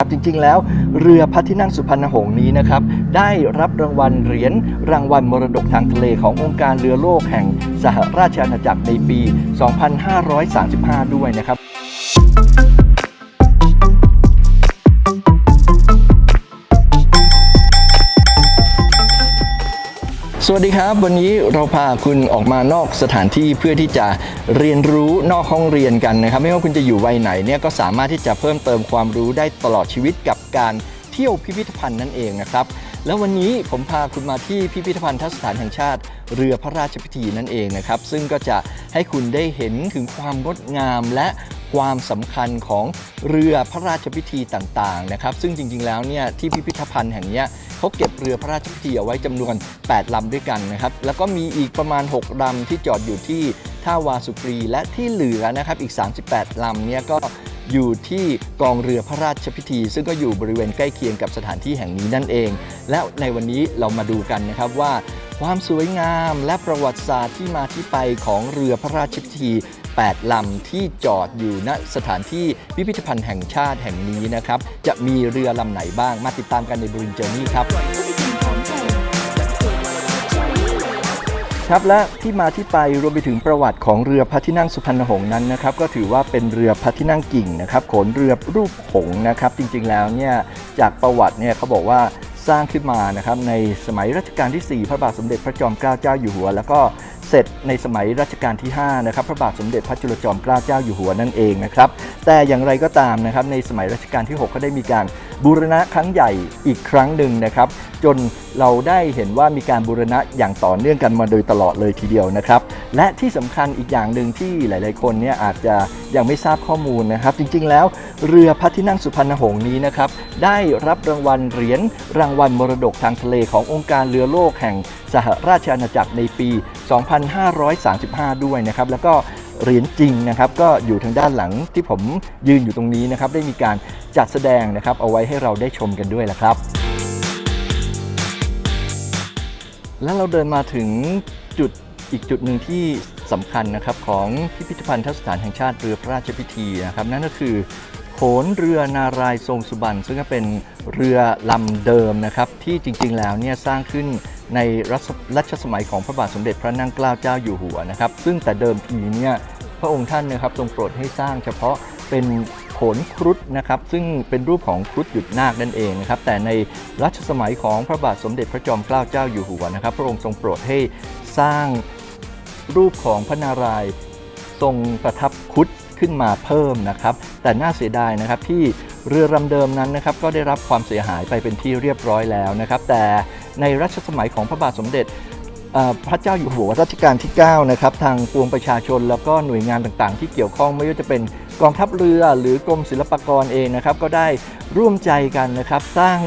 ครับจริงๆ แล้วเรือพระที่นั่งสุพรรณหงษ์นี้นะครับได้รับรางวัลเหรียญรางวัลมรดกทางทะเลขององค์การเรือโลกแห่งสหราชอาณาจักรในปี 2535 ด้วยนะครับ สวัสดีครับ วันนี้เราพาคุณออกมานอกสถานที่เพื่อที่จะเรียนรู้นอกห้องเรียนกันนะครับ ไม่ว่าคุณจะอยู่วัยไหนเนี่ยก็สามารถที่จะเพิ่มเติมความรู้ได้ตลอดชีวิตกับการเที่ยวพิพิธภัณฑ์นั่นเองนะครับแล้ววันนี้ผมพาคุณมาที่พิพิธภัณฑสถานแห่งชาติ เรือพระราชพิธีนั่นเองนะครับ ซึ่งก็จะให้คุณได้เห็นถึงความงดงามและ ความสำคัญของเรือพระราชพิธีต่างๆนะครับซึ่งจริงๆแล้วเนี่ยที่พิพิธภัณฑ์แห่งนี้เขาเก็บเรือพระราชพิธีเอาไว้จำนวน 8ลำด้วยกันนะครับแล้วก็มีอีกประมาณ 6ลำที่จอดอยู่ที่ท่าวาสุกรี และที่เหลือนะครับอีก 38ลำเนี่ยก็อยู่ที่กองเรือพระราชพิธี ซึ่งก็อยู่บริเวณใกล้เคียงกับสถานที่แห่งนี้นั่นเอง และในวันนี้เรามาดูกันนะครับว่าความสวยงามและประวัติศาสตร์ที่มาที่ไปของเรือพระราชพิธี 8 ลำที่จอดอยู่ณสถานที่พิพิธภัณฑ์แห่งชาติแห่งนี้นะครับ จะมีเรือลำไหนบ้างมาติดตามกันในบรินเจอร์นี่ครับ ครับและที่มาที่ไปรวมไปถึงประวัติของเรือพระที่นั่งสุพรรณหงษ์นั้นนะครับ ก็ถือว่าเป็นเรือพระที่นั่งกิ่งนะครับขนเรือรูปหงส์นะครับ จริงๆแล้วเนี่ยจากประวัติเนี่ยเขาบอกว่าสร้างขึ้นมานะครับในสมัยรัชกาลที่ 4 พระบาทสมเด็จพระจอมเกล้าเจ้าอยู่หัว แล้วก็ เสร็จในสมัยรัชกาลที่5นะครับพระบาทสมเด็จพระจุลจอมเกล้าเจ้าอยู่หัวนั่นเองนะครับแต่อย่างไรก็ตามนะครับในสมัยรัชกาลที่ 6 ก็ได้มีการบูรณะครั้งใหญ่อีกครั้งหนึ่งนะครับจนเราได้เห็นว่ามีการบูรณะอย่างต่อเนื่องกันมาโดยตลอดเลยทีเดียวนะครับ และที่สำคัญอีกอย่างหนึ่งที่หลาย ๆ คนเนี่ยอาจจะยังไม่ทราบข้อมูลนะครับ จริง ๆ แล้วเรือพระที่นั่งสุพรรณหงษ์นี้นะครับ ได้รับรางวัลเหรียญรางวัลมรดกทางทะเลขององค์การเรือโลกแห่งสหราชอาณาจักรในปี 2535 ด้วยนะครับแล้วก็เหรียญจริงนะครับก็อยู่ทางด้านหลังที่ผมยืนอยู่ตรงนี้นะครับได้มีการจัดแสดงนะครับเอาไว้ให้เราได้ชมกันด้วยละครับ แล้วเราเดินมาถึงจุดอีกจุดหนึ่งที่สำคัญนะครับของพิพิธภัณฑสถานแห่งชาติเรือพระราชพิธีนะครับนั่นก็คือโขนเรือนารายทรงสุบรรณซึ่งก็เป็นเรือลำเดิมนะครับที่จริงๆแล้วเนี่ยสร้างขึ้น ในรัชรัชสมัยของพระบาทสมเด็จพระนั่งเกล้าเจ้าอยู่หัวนะครับ ซึ่งแต่เดิมทีเนี่ยพระองค์ท่านนะครับทรงโปรดให้สร้างเฉพาะเป็นโขนครุฑนะครับซึ่งเป็นรูปของครุฑหยุดนาคนั่นเองนะครับแต่ในรัชสมัยของพระบาทสมเด็จพระจอมเกล้าเจ้าอยู่หัวนะครับ พระองค์ทรงโปรดให้สร้างรูปของพระนารายณ์ทรงประทับครุฑขึ้นมาเพิ่มนะครับ แต่น่าเสียดายนะครับที่เรือลำเดิมนั้นนะครับก็ได้รับความเสียหายไปเป็นที่เรียบร้อยแล้วนะครับ แต่ ในรัชสมัยของพระบาทสมเด็จพระเจ้าอยู่หัวรัชกาลที่ 9 นะครับ ทางปวงประชาชน แล้วก็หน่วยงานต่างๆ ที่เกี่ยวข้องไม่ว่าจะเป็นกองทัพเรือหรือกรมศิลปากรเองนะครับ ก็ได้ร่วมใจกันนะครับ สร้าง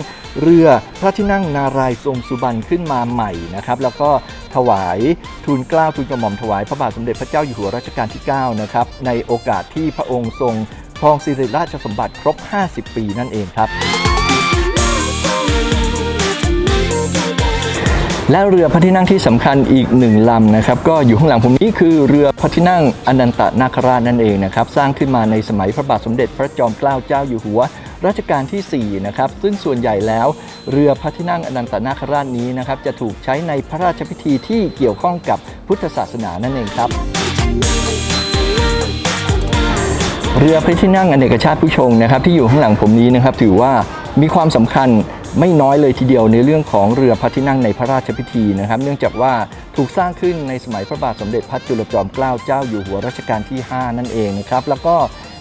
เรือพระที่นั่งนารายณ์ทรงสุบรรณขึ้นมาใหม่นะครับ แล้วก็ถวายทูลเกล้าทูลกระหม่อมถวายพระบาทสมเด็จพระเจ้าอยู่หัวรัชกาลที่ 9 นะครับ ในโอกาสที่พระองค์ทรงครองสิริราชสมบัติครบ 50 ปีนั่นเองครับ และเรือพระที่นั่งที่สำคัญอีกหนึ่งลำนะครับก็อยู่ข้างหลังผมนี้คือเรือพระที่นั่งอนันตนาคราชนั่นเองนะครับสร้างขึ้นมาในสมัยพระบาทสมเด็จพระจอมเกล้าเจ้าอยู่หัวรัชกาลที่ 4 นะครับ ซึ่งส่วนใหญ่แล้วเรือพระที่นั่งอนันตนาคราชนี้นะครับ จะถูกใช้ในพระราชพิธีที่เกี่ยวข้องกับพุทธศาสนานั่นเองครับ เรือพระที่นั่งอเนกชาติผู้ชงนะครับ ที่อยู่ข้างหลังผมนี้นะครับ ถือว่ามีความสำคัญ ไม่น้อยเลยทีเดียวในเรื่องของเรือพระที่นั่งในพระราชพิธีนะครับ เนื่องจากว่าถูกสร้างขึ้นในสมัยพระบาทสมเด็จพระจุลจอมเกล้าเจ้าอยู่หัวรัชกาลที่ 5 นั่นเองนะครับแล้วก็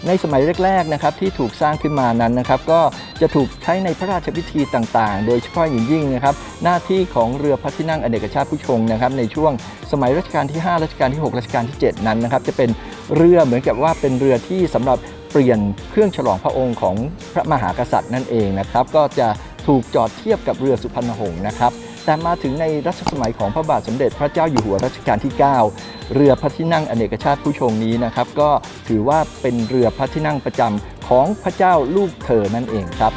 ในสมัยแรกๆนะครับที่ถูกสร้างขึ้นมานั้นนะครับก็จะถูกใช้ในพระราชพิธีต่างๆ โดยเฉพาะอย่างยิ่งนะครับหน้าที่ของเรือพระที่นั่งอเนกชาติผู้ชงนะครับในช่วงสมัยรัชกาลที่ 5 รัชกาลที่ 6 รัชกาลที่ 7 นั้นนะครับจะเป็นเรือเหมือนกับว่าเป็นเรือที่สำหรับเปลี่ยนเครื่องฉลองพระองค์ของพระมหากษัตริย์นั่นเองนะครับก็จะ ถูกจอดเทียบกับเรือสุพรรณหงษ์นะครับ แต่มาถึงในรัชสมัยของพระบาทสมเด็จพระเจ้าอยู่หัวรัชกาลที่ 9 เรือพระที่นั่งอเนกชาติผู้ชงนี้นะครับ ก็ถือว่าเป็นเรือพระที่นั่งประจำของพระเจ้าลูกเธอนั่นเองครับ